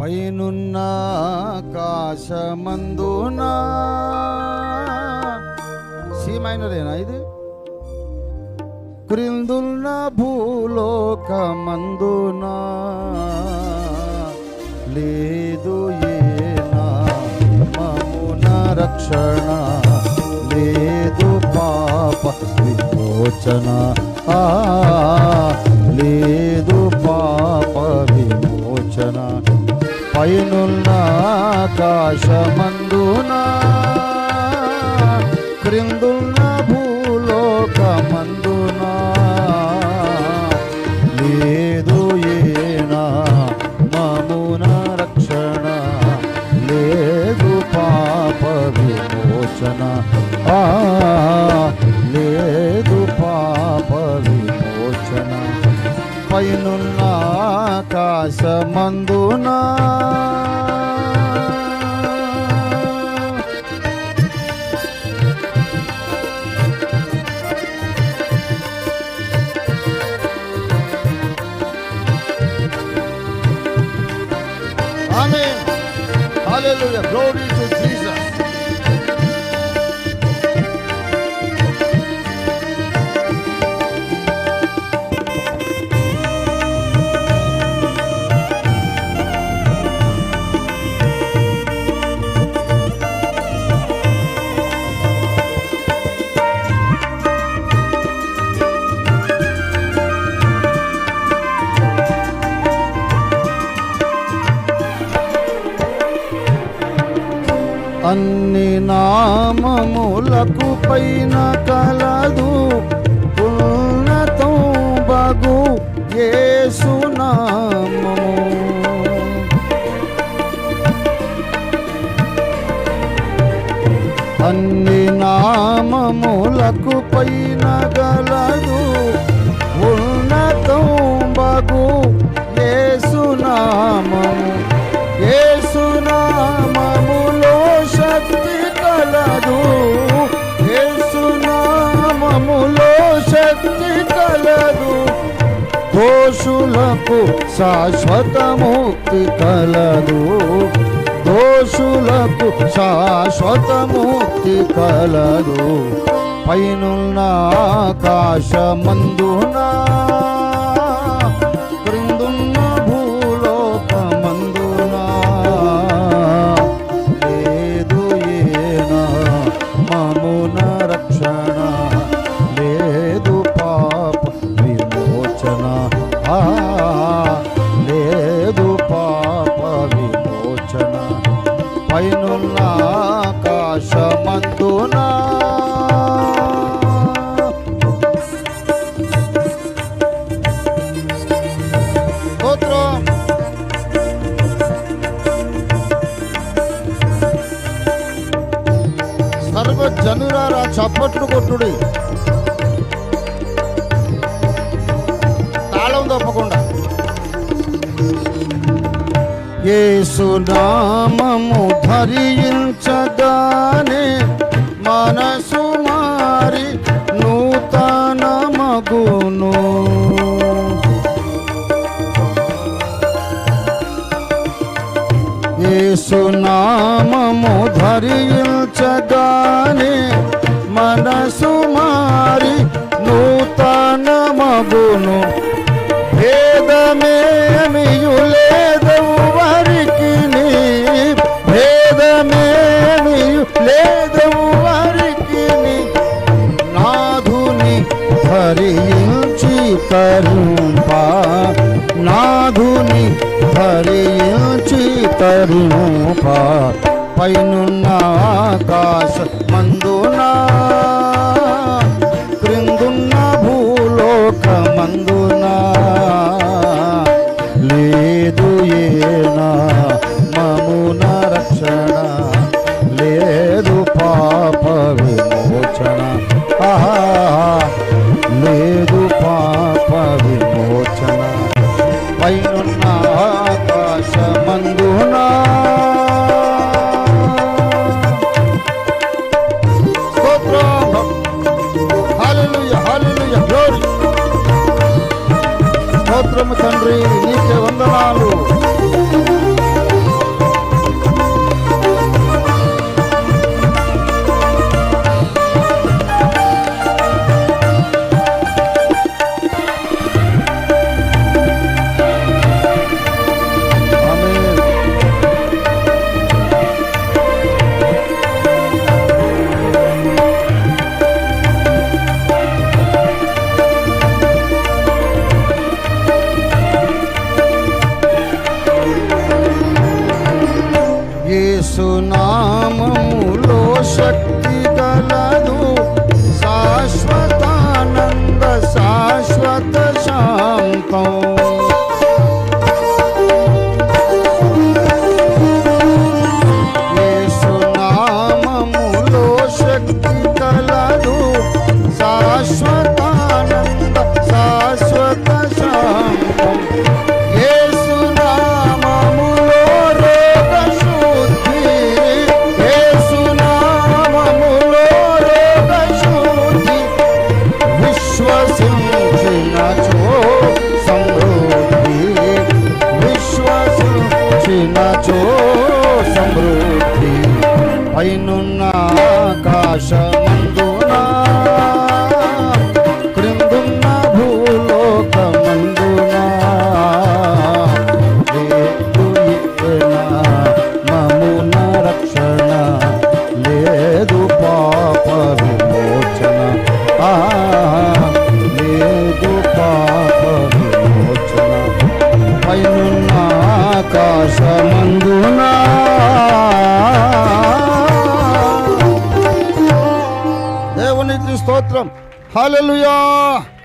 పైనున్న ఆకాశమందున. సి మైనరేనా ఇది? క్రిందున్న భూలోకమందున. లేదు ఏనా మమున రక్షణ. లేదు పాప విమోచన. ఆ Hallelujah. Glory to Jesus. అన్ని నామములకు పైన కలదు. ఉన్నతం బగు యేసు నామము. అన్ని నామములకు పైన గలదు శక్తి కలదు. దోషులకు శాశ్వత ముక్తి కలదు. దోషులకు శాశ్వత ముక్తి కలదు. పైనున్న ఆకాశమందున పైనున్న ఆకాశమందున. స్తోత్రం. సర్వ జనురారా చప్పట్లు కొట్టుడి. ఏసునామము ధరించగానే మనసు మారి నూతన మగును ఏసునామము ధరించగానే మనసు మారి నూతన మగును తరుంప నాధుని భరించి తరుంప పైనున్న ఆకాశ మందునా క్రిందున్న భూలోక మందు শুনো సమృద్ధి పైనున్న ఆకాశం దేవునికి